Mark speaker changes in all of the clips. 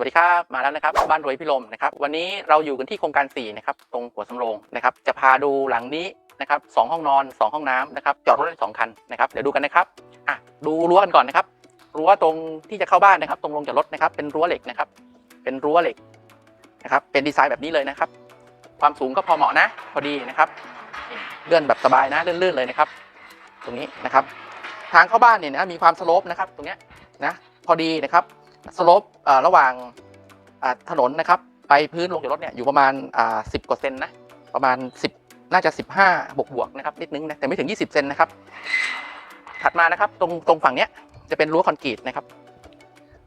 Speaker 1: วัสดีครับ มาแล้วนะครับ บ้านรวยพิรมนะครับ วันนี้เราอยู่กันที่โครงการ 4 นะครับ ตรงหัวสำโรงนะครับ จะพาดูหลังนี้นะครับสองห้องนอน 2 ห้องน้ำนะครับ จอดรถได้สองคันนะครับ เดี๋ยวดูกันนะครับ อะ ดูรั้วกันก่อนนะครับ รั้วตรงที่จะเข้าบ้านนะครับ ตรงลงจอดรถนะครับ เป็นรั้วเหล็กนะครับ เป็นรั้วเหล็กนะครับ เป็นดีไซน์แบบนี้เลยนะครับ ความสูงก็พอเหมาะนะ พอดีนะครับ เลื่อนแบบสบายนะ เลื่อนๆเลยนะครับ ตรงนี้นะครับ ทางเข้าบ้านเนี่ยนะ มีความสโลปนะครับ ตรงเนี้ยนะ พอดีนะครับ สโลประหว่างถนนนะครับไปพื้นลงจากรถเนี่ยอยู่ประมาณสิบกว่าเซนนะประมาณ 10 น่าจะ 15 บวกบวกๆนะครับนิดนึงนะแต่ไม่ถึง 20 เซนนะครับ ถัดมานะครับตรงตรงฝั่งเนี้ยจะเป็นรั้วคอนกรีตนะครับ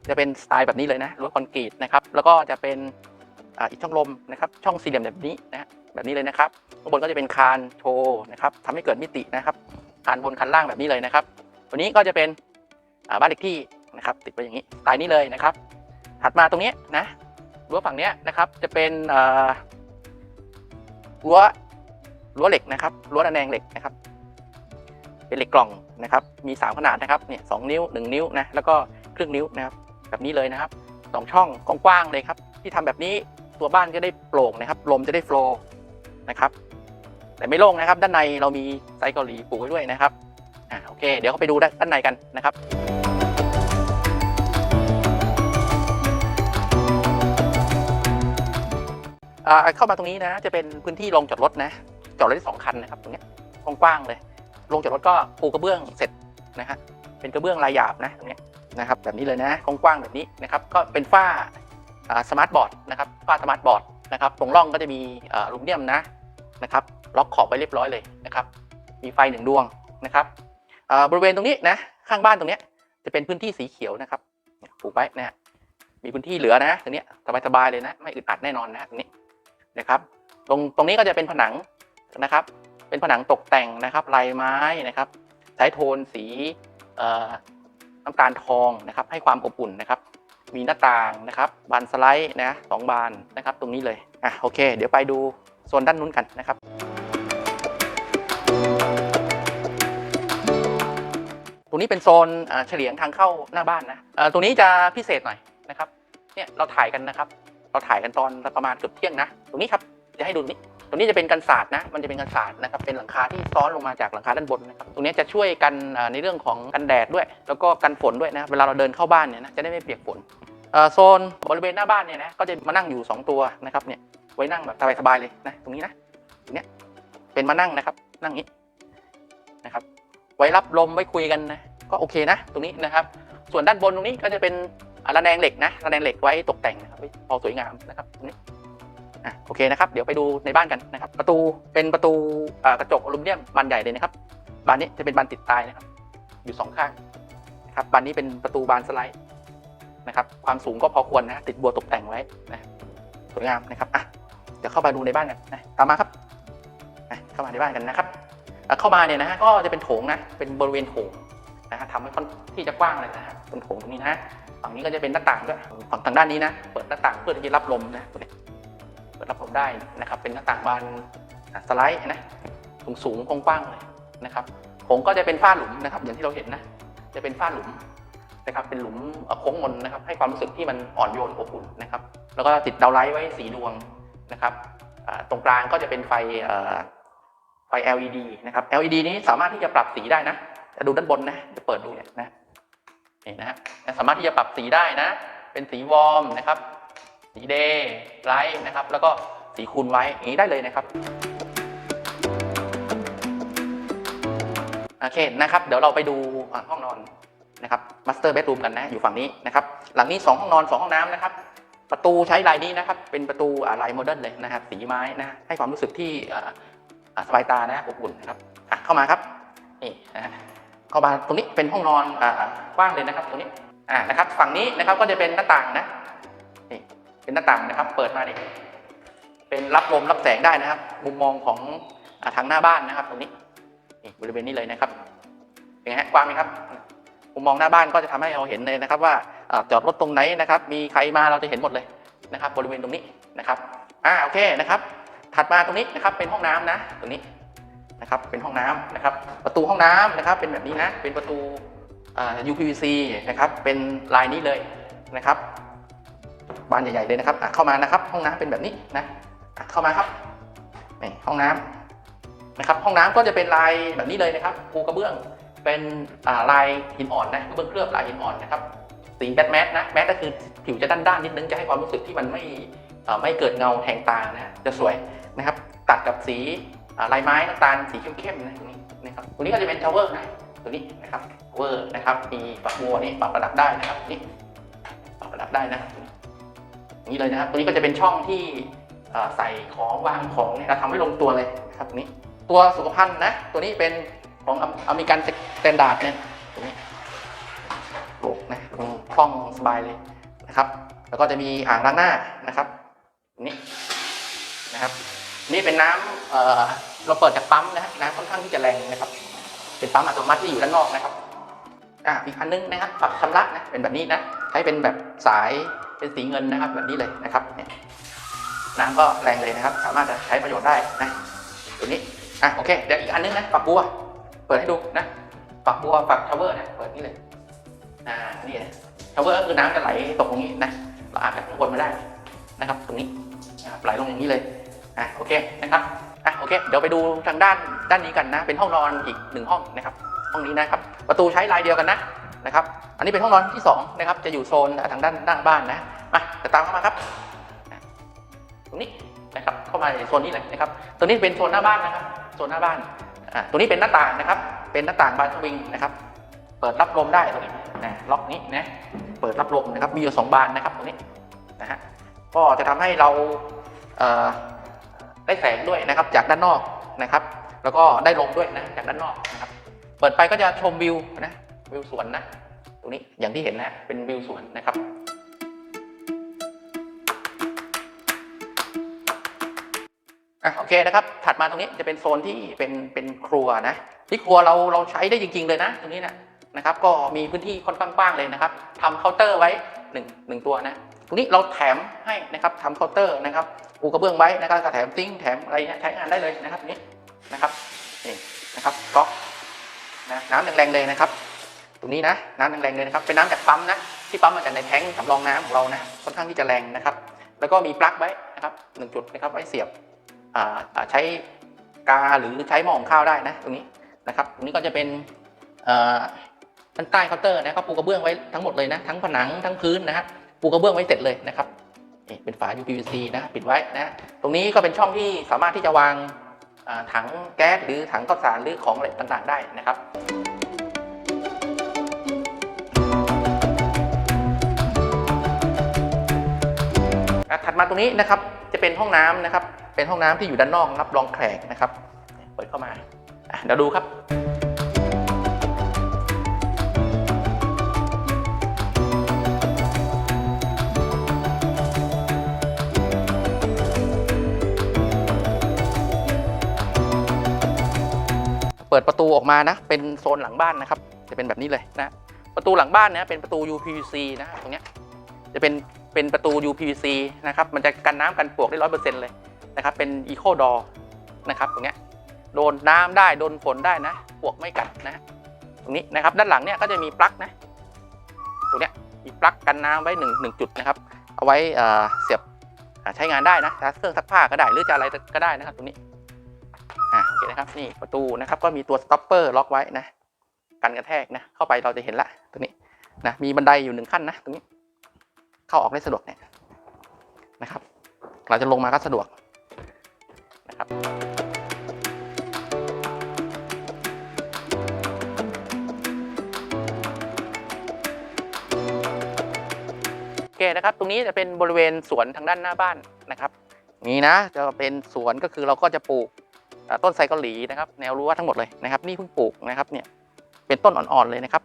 Speaker 1: จะเป็นสไตล์แบบนี้เลยนะรั้วคอนกรีตนะครับแล้วก็จะเป็นอีกช่องลมนะครับ ช่องสี่เหลี่ยมแบบนี้นะแบบนี้เลยนะครับข้างบนก็จะเป็นคานโชว์นะครับทำให้เกิดมิตินะครับคานบนคานล่างแบบนี้เลยนะครับ ตัวนี้ก็จะเป็นบ้านเลขที่ นะครับติดไว้อย่างนี้สไตล์นี้เลยนะครับ ถัดมาตรงนี้นะรั้วฝั่งนี้นะครับจะเป็นรั้วรั้วเหล็กนะครับรั้วระแนงเหล็กนะครับ เป็นเหล็กกล่องนะครับ มี 3 ขนาดนะครับเนี่ยสนิ้ว 1 นิ้วนะแล้วก็ครึ่งนิ้วนะครับ แบบนี้เลยนะครับสองช่องกว้างๆเลยครับ ที่ทำแบบนี้ตัวบ้านจะได้โปร่งนะครับ ลมจะได้โฟล์นะครับ แต่ไม่โล่งนะครับ ด้านในเรามีไซส์เกาหลีปลูกไว้ด้วยนะครับอ่าโอเค เดี๋ยวเขาไปดูด้านในกันนะครับ เข้ามาตรงนี้นะจะเป็นพื้นที่ลงจอดรถนะจอดรถได้สองคันนะครับตรงเนี้ยกว้างๆเลยลงจอดรถก็ปูกระเบื้องเสร็จนะฮะเป็นกระเบื้องลายหยาบนะตรงเนี้ยนะครับแบบนี้เลยนะกว้างๆแบบนี้นะครับก็เป็นฝ้าสมาร์ทบอร์ดนะครับฝ้าสมาร์ทบอร์ดนะครับตรงร่องก็จะมีอลูมิเนียมนะนะครับล็อกขอบไว้เรียบร้อยเลยนะครับมีไฟหนึ่งดวงนะครับอ่าบริเวณตรงนี้นะข้างบ้านตรงเนี้ยจะเป็นพื้นที่สีเขียวนะครับปลูกไว้นะมีพื้นที่เหลือนะตรงเนี้ยสบายๆเลยนะไม่อึดอัดแน่นอนนะตรงนี้ นะครับ ตรงตรงนี้ก็จะเป็นผนังนะครับ เป็นผนังตกแต่งนะครับลายไม้นะครับ ใช้โทนสีน้ำตาลทองนะครับ ให้ความอบอุ่นนะครับ มีหน้าต่างนะครับ บานสไลด์นะสองบานนะครับ ตรงนี้เลยอะโอเค เดี๋ยวไปดูโซนด้านนู้นกันนะครับตรงนี้เป็นโซนเฉลียงทางเข้าหน้าบ้านนะตรงนี้จะพิเศษหน่อยนะครับ เนี่ยเราถ่ายกันนะครับ เราถ่ายกันตอนประมาณเกือบเที่ยงนะ ตรงนี้ครับจะให้ดูนี่ตรงนี้จะเป็นกันศาสตร์นะ มันจะเป็นกันศาสตร์นะครับ เป็นหลังคาที่ซ้อนลงมาจากหลังคาด้านบนนะครับ ตรงนี้จะช่วยกันในเรื่องของกันแดดด้วย แล้วก็กันฝนด้วยนะ เวลาเราเดินเข้าบ้านเนี่ยนะ จะได้ไม่เปียกฝนโซนบริเวณหน้าบ้านเนี่ยนะ ก็จะมานั่งอยู่ 2 ตัวนะครับเนี่ย ไว้นั่งแบบสบายๆเลยนะ ตรงนี้นะ ตรงนี้เป็นมานั่งนะครับ นั่งนี้นะครับ ไว้รับลมไว้คุยกันนะ ก็โอเคนะ ตรงนี้นะครับ ส่วนด้านบนตรงนี้ก็จะเป็น ระแนงเหล็กนะระแนงเหล็กไว้ตกแต่งนะครับพอสวยงามนะครับตรงนี้อะโอเคนะครับ เดี๋ยวไปดูในบ้านกันนะครับ ประตูเป็นประตูกระจกอลูมิเนียมบานใหญ่เลยนะครับบานนี้จะเป็นบานติดตายนะครับ อยู่สองข้างนะครับบานนี้เป็นประตูบานสไลด์นะครับ ความสูงก็พอควรนะติดบัวตกแต่งไว้นะสวยงามนะครับอะเดี๋ยวเข้ามาดูในบ้านกันนะตามมาครับเข้ามาในบ้านกันนะครับเข้ามาเนี่ยนะฮะก็จะเป็นโถงนะเป็นบริเวณโถงนะฮะทำให้ค่อนที่จะกว้างเลยนะฮะตรงโถงตรงนี้นะ ฝั่งนี้ก็จะเป็นหน้าต่างด้วยฝั่งทางด้านนี้นะ เปิดหน้าต่างเพื่อที่จะรับลมนะเปิดรับลมได้นะครับ เป็นหน้าต่างบานสไลด์นะสูงสูงๆกว้างๆเลยนะครับผมก็จะเป็นฝ้าหลุมนะครับ อย่างที่เราเห็นนะ จะเป็นฝ้าหลุมนะครับ เป็นหลุมโค้งมนนะครับ ให้ความรู้สึกที่มันอ่อนโยนอบอุ่นนะครับ แล้วก็ติดดาวไลท์ไว้สีดวงนะครับตรงกลางก็จะเป็นไฟไฟ LED นะครับ LED นี้สามารถที่จะปรับสีได้นะ จะดูด้านบนนะ จะเปิดดูเนี่ยนะ นี่นะฮะสามารถที่จะปรับสีได้นะ เป็นสีวอร์มนะครับ สีเดย์ไลท์นะครับ แล้วก็สีคูณไว้อย่างนี้ได้เลยนะครับโอเคนะครับเดี๋ยวเราไปดูห้องนอนนะครับมาสเตอร์เบดรูมกันนะอยู่ฝั่งนี้นะครับ หลังนี้ 2 ห้องนอน 2 ห้องน้ำนะครับ ประตูใช้ลายนี้นะครับ เป็นประตูลายโมเดิร์นเลยนะครับ สีไม้นะให้ความรู้สึกที่สบายตานะอบอุ่นนะครับเข้ามาครับนี่นะ เข้ามาตรงนี้เป็นห้องนอนอ่ากว้างเลยนะครับตรงนี้อ่านะครับ ฝั่งนี้นะครับก็จะเป็นหน้าต่างนะนี่เป็นหน้าต่างนะครับ เปิดมาเนี่ยเป็นรับลมรับแสงได้นะครับ มุมมองของอทางหน้าบ้านนะครับ ตรงนี้นี่บริเวณนี้เลยนะครับเป็นไงฮะกว้างไหมครับ มุมมองหน้าบ้านก็จะทำให้เราเห็นเลยนะครับว่าอ่าจอดรถตรงไหนนะครับ มีใครมาเราจะเห็นหมดเลยนะครับ บริเวณตรงนี้นะครับอ่าโอเคนะครับ ถัดมาตรงนี้นะครับ เป็นห้องน้ำนะ ตรงนี้ นะครับเป็นห้องน้ำนะครับประตูห้องน้ำนะครับเป็นแบบนี้นะเป็นประตู UPVC นะครับเป็นลายนี้เลยนะครับบานใหญ่ๆเลยนะครับเข้ามานะครับห้องน้ำเป็นแบบนี้นะเข้ามาครับนี่ห้องน้ำนะครับห้องน้ำก็จะเป็นลายแบบนี้เลยนะครับปูกระเบื้องเป็นลายหินอ่อนนะกระเบื้องเคลือบลายหินอ่อนนะครับสีแบทแมทนะแมทก็คือผิวจะด้านๆนิดนึงจะให้ความรู้สึกที่มันไม่ไม่เกิดเงาแทงตานะจะสวยนะครับ ตัดกับสี ลายไม้น้ำตาลสีเข้มๆนะตรงนี้นะครับตรงนี้ก็จะเป็นทาวเวอร์นะตัวนี้นะครับทาวเวอร์นะครับมีปรับบัวนี่ปรับระดับได้นะครับนี่ปรับระดับได้นะครับนี่เลยนะครับ ตัวนี้ก็จะเป็นช่องที่ใส่ของวางของเนี่ยเราทำให้ลงตัวเลยนะครับตรงนี้ ตัวสุขภัณฑ์นะ ตัวนี้เป็นของอเมริกันสแตนดาร์ดเนี่ยตรงนี้โลกนะคล่องสบายเลยนะครับ แล้วก็จะมีอ่างล้างหน้านะครับนี่นะครับ นี่เป็นน้ำเเราเปิดจากปั๊มนะฮะน้ำค่อนข้างที่จะแรงนะครับ เป็นปั๊มอัตโนมัติที่อยู่ด้านนอกนะครับอ่าอีกอันนึงนะครับปรับชำระนะเป็นแบบนี้นะใช้เป็นแบบสายเป็นสีเงินนะครับ แบบนี้เลยนะครับน้ำก็แรงเลยนะครับ สามารถจะใช้ประโยชน์ได้นะตัวนี้อะโอเคเดี๋ยวอีกอันนึงนะฝักบัว เปิดให้ดูนะฝักบัวฝักชาวเวอร์นะเปิดนี่เลยอ่านี่นะชาวเวอร์ก็คือน้ำจะไหลตกตรงนี้นะเราอาจจะข้างบนมาได้นะครับ ตรงนี้นะครับไหลลงอย่างนี้เลย อะโอเคนะครับอะโอเคเดี๋ยวไปดูทางด้านด้านนี้กันนะ เป็นห้องนอนอีกหนึ่งห้องนะครับ ห้องนี้นะครับ ประตูใช้ลายเดียวกันนะนะครับ อันนี้เป็นห้องนอนที่สองนะครับจะอยู่โซนทางด้านด้านบ้านนะมาจะตามเข้ามาครับ ตรงนี้นะครับเข้ามาในโซนนี้เลยนะครับตัวนี้เป็นโซนหน้าบ้านนะครับโซนหน้าบ้านอ่าตัวนี้เป็นหน้าต่างนะครับ เป็นหน้าต่างบานสวิงนะครับ เปิดรับลมได้ตรงนี้นะล็อกนี้นะเปิดรับลมนะครับมีอยู่สองบานนะครับตรงนี้นะฮะก็จะทำให้เราเอ่อ ได้แสงด้วยนะครับจากด้านนอกนะครับ แล้วก็ได้ลมด้วยนะจากด้านนอกนะครับ เปิดไปก็จะชมวิวนะวิวสวนนะตรงนี้อย่างที่เห็นนะเป็นวิวสวนนะครับอะโอเคนะครับ ถัดมาตรงนี้จะเป็นโซนที่เป็นเป็นครัวนะที่ครัวเราเราใช้ได้จริง ๆ เลยนะ ตรงนี้นะนะครับ ก็มีพื้นที่ค่อนข้างกว้างเลยนะครับทำเคาน์เตอร์ไว้หนึ่งหนึ่งตัวนะ ตรงนี้เราแถมให้นะครับทำเคาน์เตอร์นะครับ ปูกระเบื้องไว้นะครับก็แถมซิงแถมอะไรเนี่ยใช้งานได้เลยนะครับนี่นะครับนี่นะครับก๊อกนะน้ำแรงๆเลยนะครับ ตรงนี้นะน้ำแรงๆเลยนะครับเป็นน้ำจากปั๊มนะที่ปั๊มมาจากในแท้งสำรองน้ำของเรานะค่อนข้างที่จะแรงนะครับ แล้วก็มีปลั๊กไว้นะครับหนึ่งจุดนะครับไว้เสียบอ่าใช้กาหรือใช้หม้อหุงข้าวได้นะตรงนี้นะครับตรงนี้ก็จะเป็นเอ่อด้านใต้เคาน์เตอร์นะก็ปูกระเบื้องไว้ทั้งหมดเลยนะทั้งผนังทั้งพื้นนะฮะปูกระเบื้องไว้เสร็จเลยนะครับ นี่เป็นฝา UPVC นะปิดไว้นะ ตรงนี้ก็เป็นช่องที่สามารถที่จะวางถังแก๊สหรือถังข้าวสารหรือของอะไรต่างๆ ได้นะครับถัดมาตรงนี้นะครับจะเป็นห้องน้ำนะครับ เป็นห้องน้ำที่อยู่ด้านนอกรับรองแขกนะครับ เปิดเข้ามาเดี๋ยวดูครับ เปิดประตูออกมานะ เป็นโซนหลังบ้านนะครับ จะเป็นแบบนี้เลยนะ ประตูหลังบ้านนะเป็นประตู UPVC นะตรงเนี้ยจะเป็นเป็นประตู UPVC นะครับ มันจะกันน้ำกันปลวกได้ร้อยเปอร์เซ็นต์เลยนะครับ เป็น Eco Door นะครับตรงเนี้ยโดนน้ำได้โดนฝนได้นะปลวกไม่กัดนะตรงนี้นะครับด้านหลังเนี่ยก็จะมีปลั๊กนะตรงเนี้ยมีปลั๊กกันน้ำไว้หนึ่งหนึ่งจุดนะครับ เอาไว้เสียบใช้งานได้นะเครื่องซักผ้าก็ได้หรือจะอะไรก็ได้นะครับตรงนี้ นะครับนี่ประตูนะครับก็มีตัวสต็อปเปอร์ล็อกไว้นะกันกระแทกนะเข้าไปเราจะเห็นละตรงนี้นะมีบันไดอยู่หนึ่งขั้นนะตรงนี้เข้าออกได้สะดวกเนี่ยนะครับเราจะลงมาก็สะดวกนะครับโอเคนะครับ ตรงนี้จะเป็นบริเวณสวนทางด้านหน้าบ้านนะครับ นี่นะจะเป็นสวนก็คือเราก็จะปลูก ต้นไทรเกาหลีนะครับแนวรั้วทั้งหมดเลยนะครับนี่เพิ่งปลูกนะครับเนี่ยเป็นต้นอ่อนๆเลยนะครับ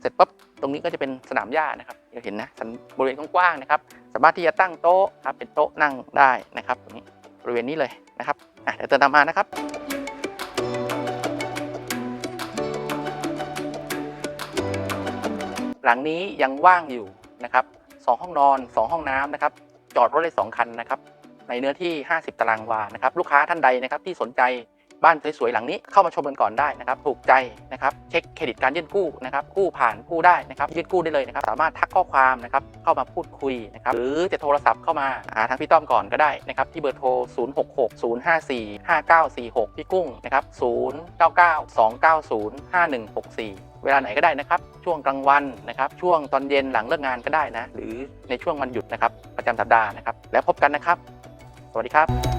Speaker 1: เสร็จปุ๊บตรงนี้ก็จะเป็นสนามหญ้านะครับจะเห็นนะสันบริเวณกว้างๆนะครับ สามารถที่จะตั้งโต๊ะครับเป็นโต๊ะนั่งได้นะครับตรงนี้บริเวณนี้เลยนะครับอะเดี๋ยวเติมตามมานะครับหลังนี้ยังว่างอยู่นะครับสองห้องนอนสองห้องน้ำนะครับ จอดรถได้สองคันนะครับ ในเนื้อที่ 50 ตารางวานะครับลูกค้าท่านใดนะครับที่สนใจบ้านสวยๆหลังนี้เข้ามาชมกันก่อนได้นะครับถูกใจนะครับเช็คเครดิตการยื่นกู้นะครับกู้ผ่านกู้ได้นะครับยื่นกู้ได้เลยนะครับสามารถทักข้อความนะครับเข้ามาพูดคุยนะครับหรือจะโทรศัพท์เข้ามาหาทางพี่ต้อมก่อนก็ได้นะครับที่เบอร์โทร 066 054 5946 พี่กุ้งนะครับ099 290 5164 เวลาไหนก็ได้นะครับช่วงกลางวันนะครับช่วงตอนเย็นหลังเลิกงานก็ได้นะหรือในช่วงวันหยุดนะครับประจำสัปดาห์นะครับแล้วพบกันนะครับ วัสดีครับ